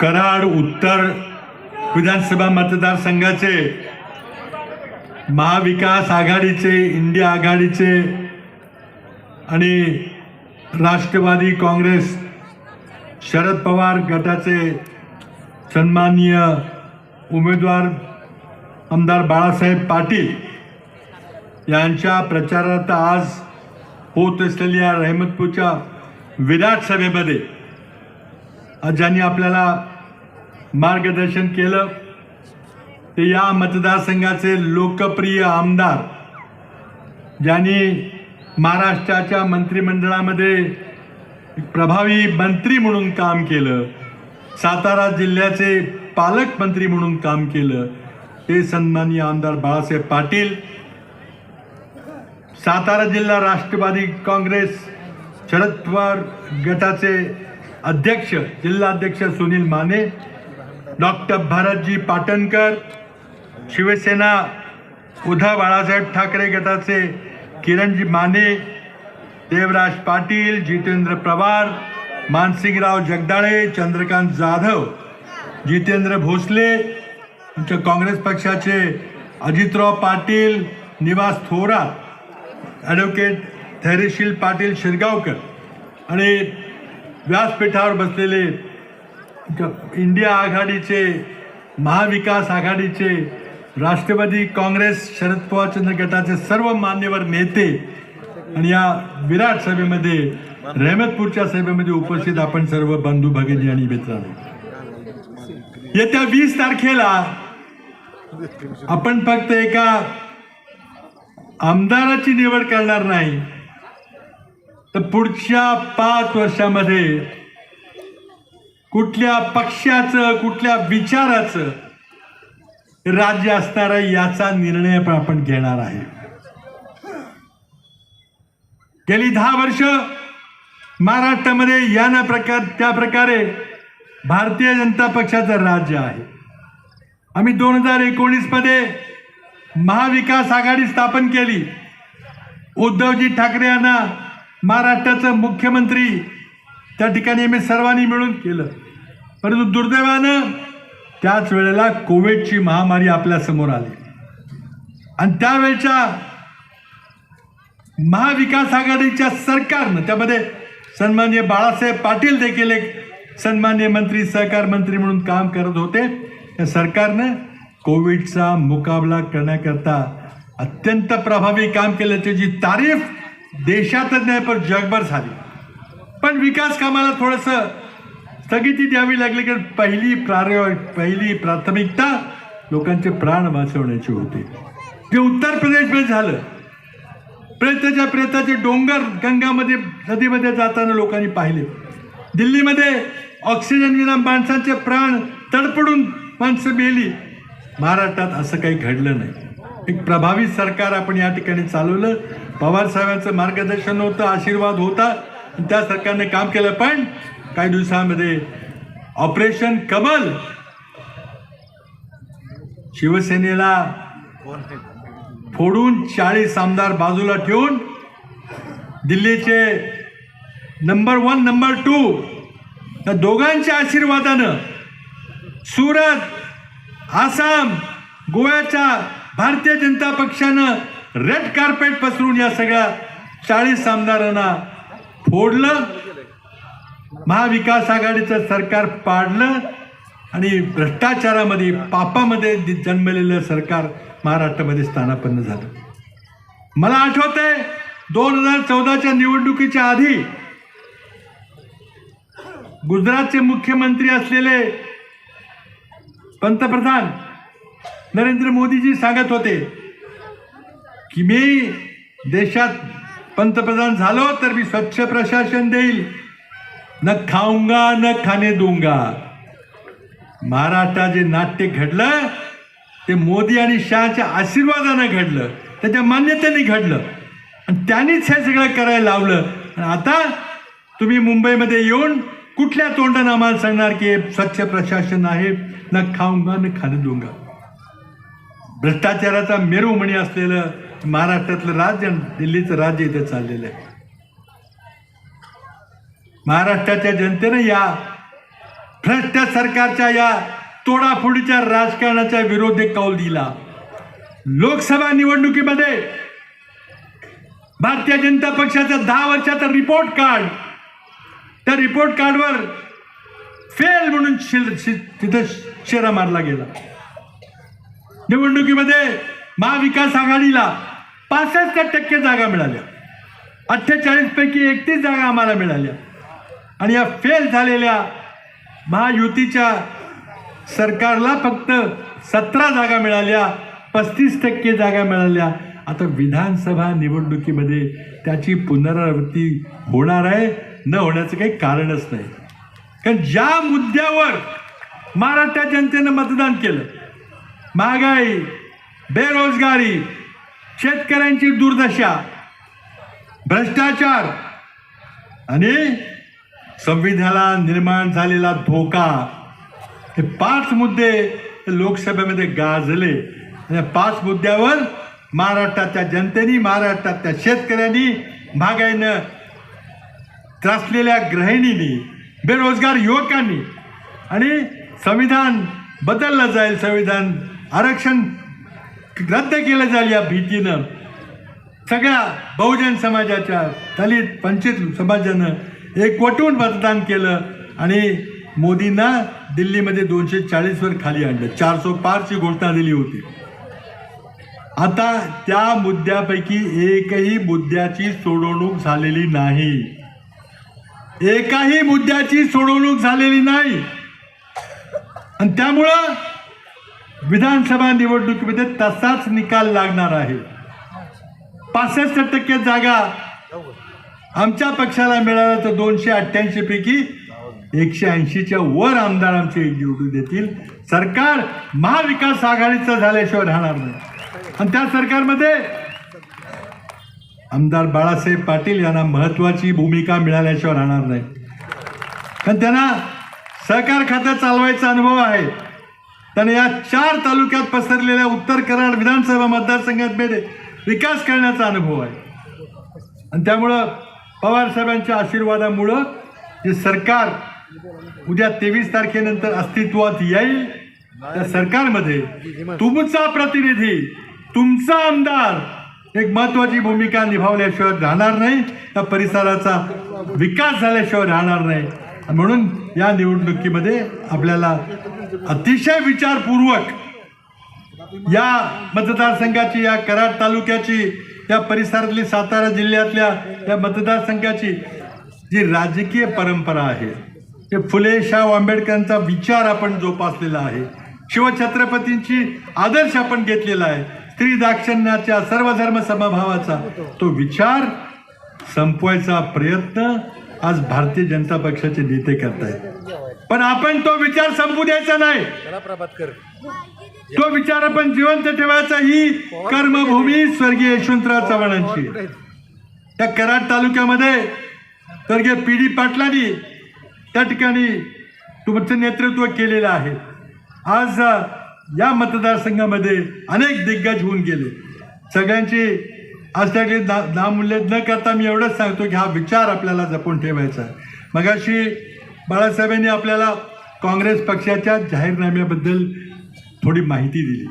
कराड उत्तर विधानसभा मतदारसंघाचे महाविकास आघाडीचे इंडिया आघाडीचे आणि राष्ट्रवादी काँग्रेस शरद पवार गटाचे सन्माननीय उमेदवार आमदार बाळासाहेब पाटील यांच्या प्रचारार्थ आज होत असलेल्या रहमतपूरच्या विराट सभेमध्ये आज ज्यांनी आपल्याला मार्गदर्शन केलं. ते या मतदारसंघाचे लोकप्रिय आमदार ज्यांनी महाराष्ट्राच्या मंत्रिमंडळामध्ये प्रभावी मंत्री म्हणून काम केलं सातारा जिल्ह्याचे पालकमंत्री म्हणून काम केलं. ते सन्माननीय आमदार बाळासाहेब पाटील सातारा जिल्हा राष्ट्रवादी काँग्रेस शरद पवार गटाचे अध्यक्ष जिल्हाध्यक्ष सुनील माने डॉक्टर भरतजी पाटणकर शिवसेना उद्धव बाळासाहेब ठाकरे गटाचे किरणजी माने देवराज पाटील जितेंद्र पवार मानसिंगराव जगदाळे चंद्रकांत जाधव जितेंद्र भोसले आमच्या काँग्रेस पक्षाचे अजितराव पाटील निवास थोरात ॲडव्होकेट धैर्यशील पाटील शिरगावकर आणि व्यासपीठावर बसलेले इंडिया आघाडीचे महाविकास आघाडीचे राष्ट्रवादी काँग्रेस शरद पवारचंद्र गटाचे सर्व मान्यवर नेते आणि या विराट सभेमध्ये रहमतपूरच्या सभेमध्ये उपस्थित आपण सर्व बंधू भगिनी आणि मित्रांनो. येत्या वीस तारखेला आपण फक्त एका आमदाराची निवड करणार नाही तर पुढच्या पाच वर्षामध्ये कुठल्या पक्षाचं कुठल्या विचाराचं राज्य असणार आहे याचा निर्णय पण आपण घेणार आहे. गेली दहा वर्ष महाराष्ट्रामध्ये या ना प्रकार त्या प्रकारे भारतीय जनता पक्षाचं राज्य आहे. आम्ही दोन हजार एकोणीसमध्ये महाविकास आघाडी स्थापन केली. उद्धवजी ठाकरे यांना महाराष्ट्राचं मुख्यमंत्री त्या ठिकाणी आम्ही सर्वांनी मिळून केलं. परंतु दुर्दैवानं त्याच वेळेला कोविडची महामारी आपल्यासमोर आली. आणि त्यावेळच्या महाविकास आघाडीच्या सरकारनं त्यामध्ये सन्मान्य बाळासाहेब पाटील देखील एक सन्मान्य मंत्री सहकार मंत्री म्हणून काम करत होते. त्या सरकारनं कोविडचा मुकाबला करण्याकरता अत्यंत प्रभावी काम केल्याची जी तारीफ देशातच नाही पण जगभर झाली. पण विकास कामाला थोडंसं स्थगिती द्यावी लागली कारण पहिली प्रार पहिली प्राथमिकता लोकांचे प्राण वाचवण्याची होती. जे उत्तर प्रदेशमध्ये झालं. प्रेताच्या प्रेताचे डोंगर गंगामध्ये नदीमध्ये जाताना लोकांनी पाहिले. दिल्लीमध्ये ऑक्सिजन विना माणसांचे प्राण तडपडून माणसं मेली. महाराष्ट्रात असं काही घडलं नाही. एक प्रभावी सरकार आपण या ठिकाणी चालवलं. पवार साहेबांचं मार्गदर्शन होतं आशीर्वाद होता. त्या सरकारने काम केलं. पण काही दिवसांमध्ये ऑपरेशन कमल. शिवसेनेला फोडून चाळीस आमदार बाजूला ठेवून दिल्लीचे नंबर वन नंबर टू या दोघांच्या आशीर्वादानं सुरत आसाम गोव्याच्या भारतीय जनता पक्षानं रेड कार्पेट पसरून या सगळ्या चाळीस आमदारांना फोडलं. महाविकास आघाडीचं सरकार पाडलं आणि भ्रष्टाचारामध्ये पापामध्ये जन्मलेलं सरकार महाराष्ट्रामध्ये स्थानापन्न झालं. मला आठवत आहे दोन हजार चौदाच्या निवडणुकीच्या आधी गुजरातचे मुख्यमंत्री असलेले पंतप्रधान नरेंद्र मोदीजी सांगत होते की मी देशात पंतप्रधान झालो तर मी स्वच्छ प्रशासन देईल. न खाऊंगा न खाणे दूंगा. महाराष्ट्रात जे नाट्य घडलं ते मोदी आणि शहाच्या आशीर्वादानं घडलं. त्याच्या मान्यतेने घडलं. आणि त्यांनीच हे सगळं करायला लावलं. आणि आता तुम्ही मुंबईमध्ये येऊन कुठल्या तोंडानं आम्हाला सांगणार की स्वच्छ प्रशासन आहे? न खाऊंगा न खाणं दूंगा. भ्रष्टाचाराचा मेरुमणी असलेलं महाराष्ट्रातलं राज्य आणि दिल्लीचं राज्य इथे चाललेलं आहे. महाराष्ट्राच्या जनतेनं या भ्रष्ट सरकारच्या या तोडाफोडीच्या राजकारणाच्या विरोधी कौल दिला. लोकसभा निवडणुकीमध्ये भारतीय जनता पक्षाचा दहा वर्षाचा रिपोर्ट कार्ड त्या रिपोर्ट कार्डवर फेल म्हणून शिल शि- तिथं शेरा मारला गेला. निवडणुकीमध्ये महाविकास आघाडीला पासष्ट टक्के जागा मिळाल्या. अठ्ठेचाळीस पैकी एकतीस जागा आम्हाला मिळाल्या. आणि या फेल झालेल्या महायुतीच्या सरकारला फक्त सतरा जागा मिळाल्या पस्तीस टक्के जागा मिळाल्या. आता विधानसभा निवडणुकीमध्ये त्याची पुनरावृत्ती होणार आहे न होण्याचं काही कारणच नाही. कारण ज्या मुद्द्यावर महाराष्ट्र जनतेनं मतदान केलं महागाई बेरोजगारी शेतकऱ्यांची दुर्दशा भ्रष्टाचार आणि संविधानाला निर्माण झालेला धोका. हे पाच मुद्दे लोकसभेमध्ये गाजले. आणि या पाच मुद्द्यावर महाराष्ट्राच्या जनतेने महाराष्ट्रातल्या शेतकऱ्यांनी महागाईनं त्रासलेल्या गृहिणींनी बेरोजगार युवकांनी आणि संविधान बदललं जाईल संविधान आरक्षण रद्द केलं जाईल या भीतीनं सगळ्या बहुजन समाजाच्या दलित वंचित समाजानं एकवटून मतदान केलं? आणि मोदींना दिल्लीमध्ये दोनशे चाळीसवर खाली आणलं. चारशे पारची घोषणा दिली होती. आता त्या मुद्द्यापैकी एकही मुद्द्याची सोडवणूक झालेली नाही. एकाही मुद्द्याची सोडवणूक झालेली नाही. आणि त्यामुळं विधानसभा निवडणुकीमध्ये तसाच निकाल लागणार आहे. पासष्ट टक्के जागा आमच्या पक्षाला मिळालं तर दोनशे अठ्ठ्याऐंशी पैकी एकशे ऐंशीच्या वर आमदार आमचे निवडून देतील. सरकार महाविकास आघाडीचं झाल्याशिवाय राहणार नाही. आणि त्या सरकारमध्ये आमदार बाळासाहेब पाटील यांना महत्वाची भूमिका मिळाल्याशिवाय राहणार नाही. कारण त्यांना सहकार खातं चालवायचा अनुभव आहे. त्याने या चार तालुक्यात पसरलेल्या उत्तर कराड विधानसभा मतदारसंघात विकास करण्याचा अनुभव आहे. आणि त्यामुळं पवार साहेबांच्या आशीर्वादामुळं जे सरकार उद्या तेवीस तारखेनंतर अस्तित्वात येईल त्या सरकारमध्ये तुमचा प्रतिनिधी तुमचा आमदार एक महत्वाची भूमिका निभावल्याशिवाय राहणार नाही त्या परिसराचा विकास झाल्याशिवाय राहणार नाही. म्हणून या निवडणुकीमध्ये आपल्याला अतिशय विचारपूर्वक या मतदारसंघाची या कराड तालुक्याची या परिसरातली सातारा जिल्ह्यातल्या या मतदारसंघाची जी राजकीय परंपरा आहे ते फुले शाह आंबेडकरांचा विचार आपण जोपासलेला आहे शिवछत्रपतींची आदर्श आपण घेतलेला आहे स्त्री दाक्षिण्याच्या सर्वधर्म समभावाचा तो विचार संपवायचा प्रयत्न आज भारतीय जनता पक्षाचे नेते करतायत. पण आपण तो विचार संपू द्यायचा नाही. तो विचार आपण जिवंत ठेवायचा ही कर्मभूमी स्वर्गीय यशवंतराव चव्हाणांची. त्या कराड तालुक्यामध्ये. स्वर्गीय पी डी पाटलांनी त्या ठिकाणी तुमचं नेतृत्व केलेलं आहे. आज या मतदारसंघामध्ये अनेक दिग्गज होऊन गेले. सगळ्यांची आज त्याकडे ना नामूल्य न करता मी एवढंच सांगतो की हा विचार आपल्याला जपून ठेवायचा आहे. मगाशी बाळासाहेबांनी आपल्याला काँग्रेस पक्षाच्या जाहीरनाम्याबद्दल थोडी माहिती दिली.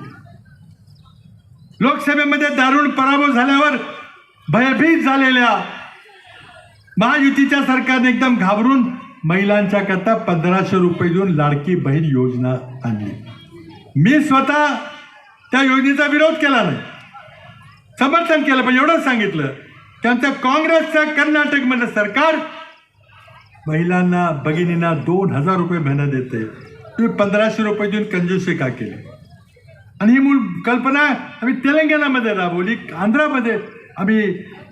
लोकसभेमध्ये दारुण पराभव झाल्यावर भयभीत झालेल्या महायुतीच्या सरकारने एकदम घाबरून महिलांच्या करता पंधराशे रुपये देऊन लाडकी बहीण योजना आणली. मी स्वतः त्या योजनेचा विरोध केला नाही. समर्थन केलं पण एवढंच सांगितलं. की आमच्या काँग्रेसचं कर्नाटकमधलं सरकार महिलांना भगिनींना दोन हजार रुपये महिना देते तुम्ही पंधराशे रुपये देऊन कंजूसी का केली? आणि ही मूळ कल्पना आम्ही तेलंगणामध्ये राबवली आंध्रामध्ये. आम्ही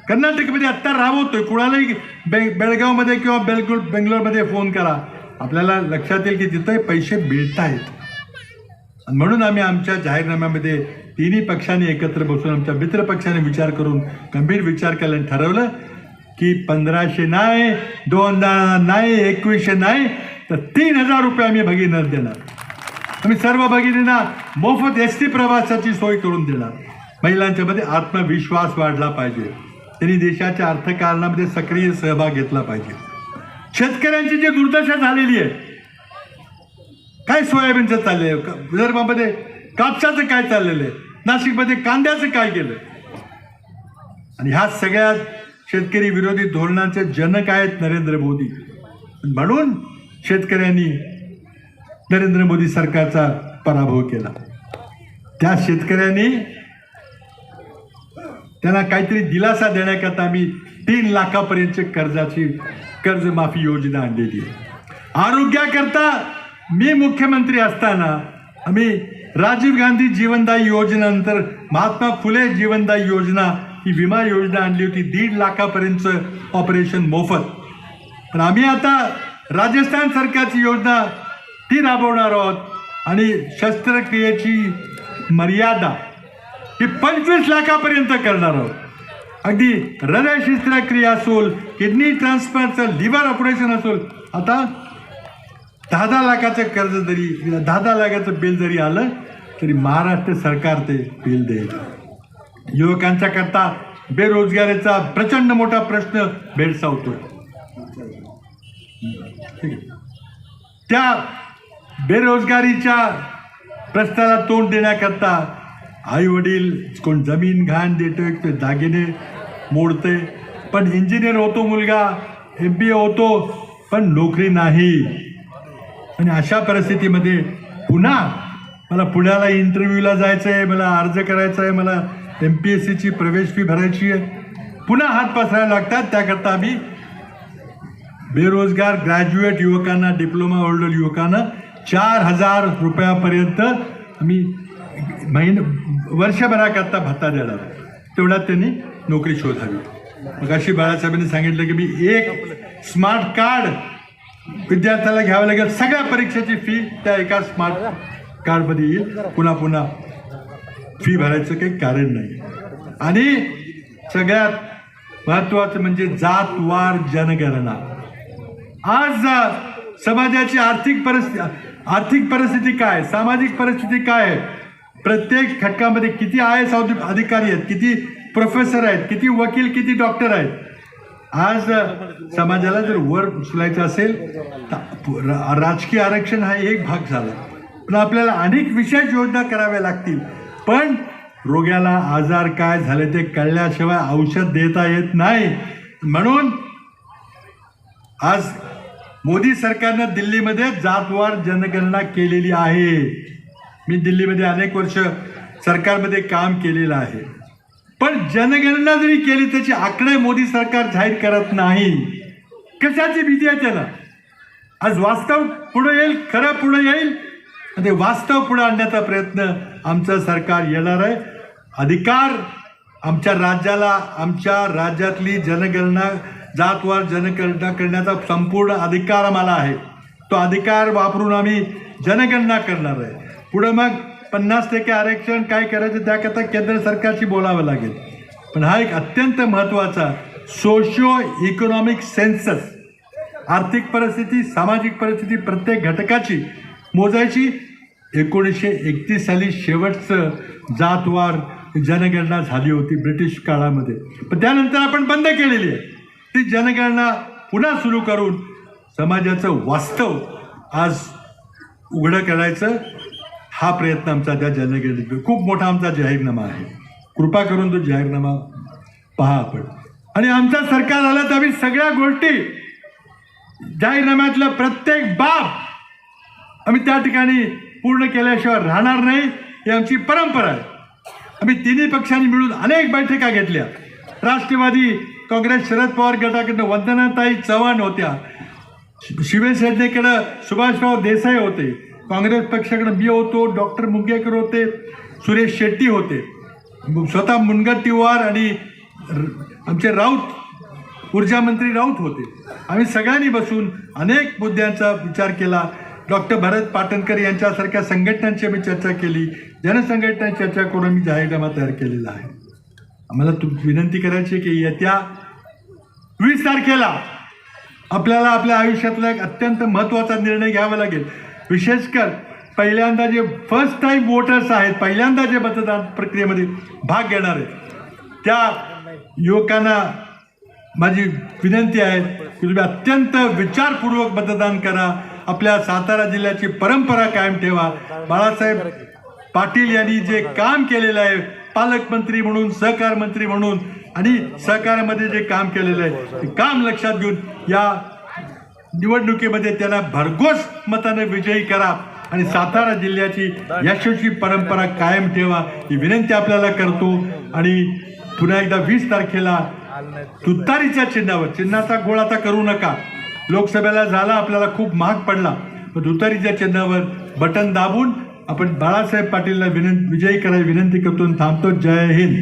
कर्नाटकमध्ये आत्ता राबवतोय. कुणालाही बे बेळगावमध्ये किंवा बेलगुल बेंगलोरमध्ये फोन करा. आपल्याला लक्षात येईल की तिथे पैसे मिळत आहेत आणि म्हणून आम्ही आमच्या जाहीरनाम्यामध्ये तिन्ही पक्षांनी एकत्र बसून आमच्या मित्र पक्षाने विचार करून गंभीर विचार केल्याने ठरवलं की पंधराशे नाही दोन हजार नाही एकवीसशे नाही तर तीन हजार रुपये आम्ही भगिनींना देणार. आम्ही सर्व भगिनींना मोफत एस टी प्रवासाची सोय करून देणार. महिलांच्यामध्ये आत्मविश्वास वाढला पाहिजे. त्यांनी देशाच्या अर्थकारणामध्ये सक्रिय सहभाग घेतला पाहिजे. शेतकऱ्यांची जी दुर्दशा झालेली आहे काय सोयाबीनचं चाललंय? विदर्भामध्ये कापसाचं काय चाललेलं आहे? नाशिकमध्ये कांद्याचं काय केलं आणि ह्या सगळ्या शेतकरी विरोधी धोरणांचे जनक आहेत नरेंद्र मोदी. म्हणून शेतकऱ्यांनी नरेंद्र मोदी सरकारचा पराभव केला. त्या शेतकऱ्यांनी त्यांना काहीतरी दिलासा देण्याकरता आम्ही तीन लाखापर्यंतची कर्जाची कर्जमाफी योजना आणलेली आहे. आरोग्याकरता मी मुख्यमंत्री असताना आम्ही राजीव गांधी जीवनदायी योजनेनंतर महात्मा फुले जीवनदायी योजना ही विमा योजना आणली होती. दीड लाखापर्यंतचं ऑपरेशन मोफत. पण आम्ही आता राजस्थान सरकारची योजना ती राबवणार आहोत आणि शस्त्रक्रियेची मर्यादा ही पंचवीस लाखापर्यंत करणार आहोत. अगदी हृदय शस्त्रक्रिया असोल किडनी ट्रान्सप्लांटचं लिव्हर ऑपरेशन असोल आता दहा दहा लाखाचं कर्ज जरी दहा दहा लाखाचं बिल जरी आलं तरी महाराष्ट्र सरकार ते बिल देईल. युवकांच्या करता बेरोजगारीचा प्रचंड मोठा प्रश्न भेडसावतो त्या बेरोजगारीच्या प्रश्नाला तोंड देण्याकरता आई वडील कोण जमीन घाण देतोय ते दागिने मोडते पण इंजिनियर होतो मुलगा एम बी ए होतो पण नोकरी नाही. आणि अशा परिस्थितीमध्ये पुन्हा मला पुण्याला इंटरव्ह्यूला जायचं आहे मला अर्ज करायचा आहे मला एम पी एस सीची प्रवेश फी भरायची आहे. पुन्हा हात पसरायला लागतात त्याकरता आम्ही बेरोजगार ग्रॅज्युएट युवकांना डिप्लोमा होल्डर युवकांना चार हजार रुपयापर्यंत आम्ही महिन वर्षभराकरता भत्ता देणार तेवढ्यात त्यांनी नोकरी शोधावी. मग अशी बाळासाहेबांनी सांगितलं की मी एक स्मार्ट कार्ड विद्यार्थ्याला घ्यावं लागेल. सगळ्या परीक्षेची फी त्या एका स्मार्ट कार्डमध्ये येईल. पुन्हा पुन्हा फी भरायचं काही कारण नाही. आणि सगळ्यात महत्वाचं म्हणजे जातवार जनगणना. आज समाजाची आर्थिक परिस्थिती आर्थिक परिस्थिती काय? सामाजिक परिस्थिती काय? आहे प्रत्येक घटकामध्ये किती आय एस अधिकारी आहेत किती प्रोफेसर आहेत किती वकील किती डॉक्टर आहेत. आज समाजाला जर वर उचलायचं असेल तर राजकीय आरक्षण हा एक भाग झाला. पण आपल्याला अनेक विशेष योजना कराव्या लागतील. पण रोग्याला आजार काय झाले ते कळल्याशिवाय औषध देता येत नाही. म्हणून आज मोदी सरकारनं दिल्लीमध्ये जातवार जनगणना केलेली आहे. मी दिल्लीमध्ये अनेक वर्ष सरकारमध्ये काम केलेलं आहे. पण जनगणना जरी केली त्याची आकडे मोदी सरकार जाहीर करत नाही. कशाची भीती आहे त्याला? आज वास्तव पुढे येईल खरं पुढे येईल. आणि ते वास्तव पुढे आणण्याचा प्रयत्न आमचं सरकार येणार आहे. अधिकार आमच्या राज्याला आमच्या राज्यातली जनगणना जातवार जनगणना करण्याचा संपूर्ण अधिकार आम्हाला आहे. तो अधिकार वापरून आम्ही जनगणना करणार आहे. पुढं मग पन्नास टक्के आरक्षण काय करायचं त्याकरता केंद्र सरकारशी बोलावं लागेल. पण हा एक अत्यंत महत्त्वाचा सोशिओ इकॉनॉमिक सेन्सस आर्थिक परिस्थिती सामाजिक परिस्थिती प्रत्येक घटकाची मोजायची. एकोणीसशे एकतीस साली शेवटचं जातवार जनगणना झाली होती ब्रिटिश काळामध्ये. पण त्यानंतर आपण बंद केलेली आहे. ती जनगणना पुन्हा सुरू करून समाजाचं वास्तव आज उघडं करायचं. हा प्रयत्न आमचा त्या जनगणनेत खूप मोठा आमचा जाहीरनामा आहे. कृपा करून तो जाहीरनामा पहा आपण. आणि आमचं सरकार आलं तर आम्ही सगळ्या गोष्टी जाहीरनाम्यातलं प्रत्येक बाब आम्ही त्या ठिकाणी पूर्ण केल्याशिवाय राहणार नाही ही आमची परंपरा आहे. आम्ही तिन्ही पक्षांनी मिळून अनेक बैठका घेतल्या. राष्ट्रवादी काँग्रेस शरद पवार गटाकडनं वंदनाताई चव्हाण होत्या. शिवसेनेकडं सुभाषराव देसाई होते. काँग्रेस पक्षाकडे मी होतो डॉक्टर मुंगेकर होते सुरेश शेट्टी होते. स्वतः मुनगंटीवार आणि आमचे राऊत ऊर्जामंत्री राऊत होते. आम्ही सगळ्यांनी बसून अनेक मुद्द्यांचा विचार केला. डॉक्टर भरत पाटणकर यांच्यासारख्या संघटनांची आम्ही चर्चा केली. जनसंघटनांची चर्चा करून मी जाहीरनामा तयार केलेला आहे. आम्हाला तू विनंती करायची आहे की येत्या वीस तारखेला आपल्याला आपल्या आयुष्यातला एक अत्यंत महत्त्वाचा निर्णय घ्यावा लागेल. विशेषकर पहिल्यांदा जे फर्स्ट टाईम वोटर्स आहेत पहिल्यांदा जे मतदान प्रक्रियेमध्ये भाग घेणार आहेत त्या युवकांना माझी विनंती आहे की तुम्ही अत्यंत विचारपूर्वक मतदान करा. आपल्या सातारा जिल्ह्याची परंपरा कायम ठेवा. बाळासाहेब पाटील यांनी जे काम केलेलं आहे पालकमंत्री म्हणून सहकार मंत्री म्हणून आणि सहकारामध्ये जे काम केलेलं आहे ते काम लक्षात घेऊन या निवडणुकीमध्ये त्याला भरघोस मताने विजयी करा आणि सातारा जिल्ह्याची यशस्वी परंपरा कायम ठेवा ही विनंती आपल्याला करतो. आणि पुन्हा एकदा वीस तारखेला तुतारीच्या चिन्हावर चिन्हाचा गोळ आता करू नका. लोकसभेला झाला आपल्याला खूप महाग पडला. पण तुतारीच्या चिन्हावर बटन दाबून आपण बाळासाहेब पाटीलला विनंती विजयी करायला विनंती करतो थांबतो. जय हिंद.